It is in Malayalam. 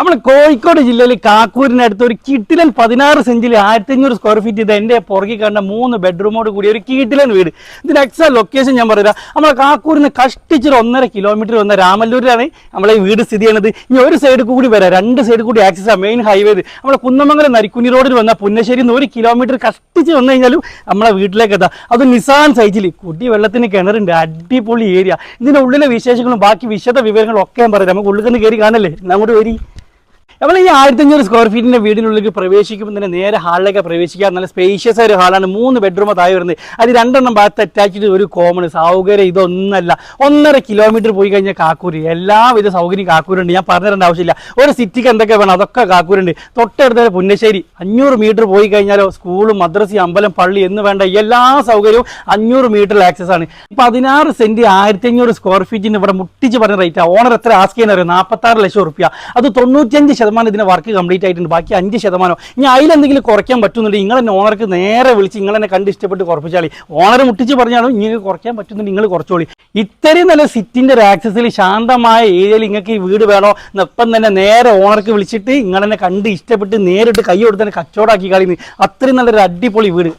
നമ്മൾ കോഴിക്കോട് ജില്ലയിൽ കാക്കൂരിനടുത്ത് ഒരു കിട്ടിലൻ പതിനാറ് സെഞ്ചിൽ ആയിരത്തി അഞ്ഞൂറ് സ്ക്വയർ ഫീറ്റ് ഇത് എന്റെ പുറകെ കണ്ട മൂന്ന് ബെഡ്റൂമോട് കൂടിയ ഒരു കിട്ടിലൻ വീട്. ഇതിന്റെ എക്സാക്ട് ലൊക്കേഷൻ ഞാൻ പറയാം നമ്മൾ കാക്കൂരിന് കഷ്ടിച്ചൊരു ഒന്നര കിലോമീറ്റർ വന്ന രാമല്ലൂരിലാണ് നമ്മളെ ഈ വീട് സ്ഥിതി ചെയ്യുന്നത്. ഇനി ഒരു സൈഡ് കൂടി വരാം. രണ്ട് സൈഡ് കൂടി ആക്സസ് ആണ് മെയിൻ ഹൈവേ നമ്മളെ കുന്നമംഗലം നരിക്കുനി റോഡിൽ വന്ന പുന്നശ്ശേരി ഒരു കിലോമീറ്റർ കഷ്ടിച്ച് വന്നു കഴിഞ്ഞാലും നമ്മളെ വീട്ടിലേക്ക് എത്താം. അത് നിസാൻ സൈറ്റിൽ കുടി വെള്ളത്തിന് കിണറുണ്ട്. അടിപൊളി ഏരിയ ഇതിന്റെ ഉള്ളിലെ വിശേഷങ്ങളും ബാക്കി വിശദ വിവരങ്ങളും ഒക്കെ ഞാൻ പറയാം. നമുക്ക് ഉള്ളിൽ നിന്ന് കയറി കാണല്ലേ? അങ്ങോട്ട് വരി. നമ്മൾ ഈ ആയിരത്തി അഞ്ഞൂറ് സ്ക്വയർ ഫീറ്റിന്റെ വീടിനുള്ളിലേക്ക് പ്രവേശിക്കുമ്പോൾ തന്നെ നേരെ ഹാളിലേക്ക് പ്രവേശിക്കാൻ നല്ല സ്പേഷ്യസ് ആയ ഒരു ഹാളാണ്. മൂന്ന് ബെഡ്റൂം താഴെ വരുന്നത്. അത് രണ്ടെണ്ണം ഭാഗത്ത് അറ്റാച്ച്ഡ് ഒരു കോമൺ സൗകര്യം ഇതൊന്നല്ല. ഒന്നര കിലോമീറ്റർ പോയി കഴിഞ്ഞാൽ കാക്കൂര്. എല്ലാവിധ സൗകര്യം കാക്കൂരുണ്ട്. ഞാൻ പറഞ്ഞു തരേണ്ട ആവശ്യമില്ല. ഒരു സിറ്റിക്ക് എന്തൊക്കെ വേണം? അതൊക്കെ കാക്കൂരുണ്ട്. തൊട്ടടുത്ത പുന്നശ്ശേരി. അഞ്ഞൂറ് മീറ്റർ പോയി കഴിഞ്ഞാലോ സ്കൂളും മദ്രസ അമ്പലം പള്ളി എന്ന് വേണ്ട എല്ലാ സൗകര്യവും അഞ്ഞൂറ് മീറ്ററിൽ ആക്സസ് ആണ്. പതിനാറ് സെന്റ് ആയിരത്തി അഞ്ഞൂറ് സ്ക്വയർ ഫീറ്റിന് ഇവിടെ മുട്ടിച്ച് പറഞ്ഞ റേറ്റ് ഓണർ എത്ര ആസ്ക് അറിയാം നാൽപ്പത്തി ആറ് ലക്ഷം റുപ്യ അത് തൊണ്ണൂറ്റഞ്ച് ശതമാനം ഇതിന് വർക്ക് കംപ്ലീറ്റ് ആയിട്ടുണ്ട്. ബാക്കി അഞ്ച് ശതമാനം. ഇനി അതിലെന്തെങ്കിലും കുറയ്ക്കാൻ പറ്റുന്നുണ്ടെങ്കിൽ നിങ്ങൾ ഓണർക്ക് നേരെ വിളിച്ച് നിങ്ങൾ തന്നെ കണ്ട് ഇഷ്ടപ്പെട്ട് കുറപ്പിച്ചാളി. ഓണർ മുട്ടിച്ച് പറഞ്ഞാലും ഇങ്ങനെ കുറയ്ക്കാൻ പറ്റുന്നുണ്ട് നിങ്ങൾ കുറച്ചോളി. ഇത്രയും നല്ല സിറ്റിന്റെ ഒരു ആക്സസിൽ ശാന്തമായ ഏരിയയിൽ നിങ്ങൾക്ക് ഈ വീട് വേണോ എന്നൊപ്പം തന്നെ നേരെ ഓണർക്ക് വിളിച്ചിട്ട് നിങ്ങൾ തന്നെ കണ്ട് ഇഷ്ടപ്പെട്ട് നേരിട്ട് കൈ കൊടുത്ത് തന്നെ കച്ചവടമാക്കി കളയുന്നത് അത്രയും നല്ലൊരു അടിപൊളി വീട്.